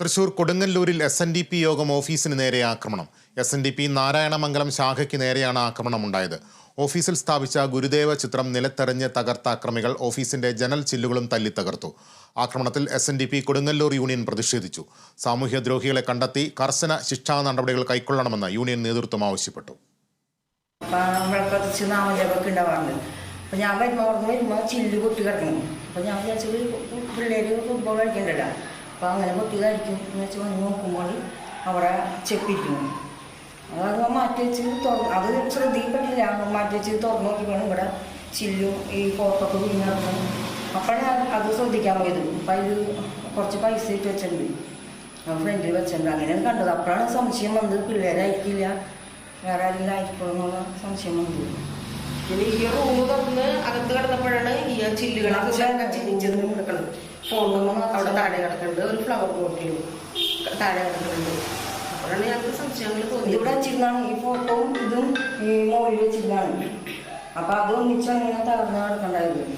തൃശൂർ കൊടുങ്ങല്ലൂരിൽ S N D P യോഗം ഓഫീസിന് നേരെ ആക്രമണം. S N D P Narayanamangalam ശാഖയ്ക്ക് നേരെയാണ് ആക്രമണം ഉണ്ടായത്. ഓഫീസിൽ സ്ഥാപിച്ച ഗുരുദേവ ചിത്രം നിലത്തെറിഞ്ഞ് തകർത്ത അക്രമികൾ ഓഫീസിന്റെ ജനൽ ചില്ലുകളും തല്ലി തകർത്തു. ആക്രമണത്തിൽ S N D P Kodungallur union പ്രതിഷേധിച്ചു. സാമൂഹ്യദ്രോഹികളെ കണ്ടെത്തി കർശന ശിക്ഷാ നടപടികൾ കൈക്കൊള്ളണമെന്ന് യൂണിയൻ നേതൃത്വം ആവശ്യപ്പെട്ടു. അപ്പം ഞാൻ വരുമ്പോൾ ചില്ല് കിടക്കണം അപ്പം ഞാൻ വിചാരിച്ചു പിള്ളേർ അപ്പം അങ്ങനെ പൊട്ടി കളിക്കും എന്ന് വെച്ച് വന്ന് നോക്കുമ്പോൾ അവിടെ ചെപ്പിരിക്കുന്നു. അത് മാറ്റി വെച്ച് തുറന്ന് അത് ശ്രദ്ധിക്കപ്പെട്ടില്ല. മാറ്റി വെച്ച് തുറന്ന് നോക്കിയപ്പോൾ ഇവിടെ ചില്ലും ഈ കുഞ്ഞു കിടക്കണം അപ്പോഴാണ് അത് ശ്രദ്ധിക്കാൻ പോയത്. അപ്പം അതിൽ കുറച്ച് പൈസ ഇട്ട് വെച്ചിട്ടുണ്ട്. ഫ്രണ്ടിൽ വെച്ചിട്ടുണ്ട്. അങ്ങനെയാണ് കണ്ടത്. അപ്പോഴാണ് സംശയം വന്നത്. പിള്ളേരായിരിക്കില്ല വേറെ ആരെങ്കിലും ആയിക്കോളെന്നുള്ള സംശയം വന്നത്. പിന്നെ ഈ റൂം തുറന്ന് അകത്ത് കിടന്നപ്പോഴാണ് ഈ ചില്ലുകളൊക്കെ ചിന്തിച്ചത് കിടക്കുന്നത് ഫോണൊന്നും അവിടെ താഴെ കിടക്കുന്നുണ്ട് ഒരു ഫ്ലവർ ബോട്ടിലും താഴെ കിടക്കുന്നുണ്ട് അപ്പോഴാണ് ഞങ്ങൾക്ക് സംശയങ്ങൾ ഇതിവിടെ ഇവിടെ വെച്ചിരുന്നാണ് ഈ ഫോട്ടോയും ഇതും ഈ മോളിൽ വെച്ചിരുന്നാണ് അപ്പൊ അത് ഒന്നിച്ച് അങ്ങനെ തകർന്ന് കിടക്കണ്ടായിരുന്നു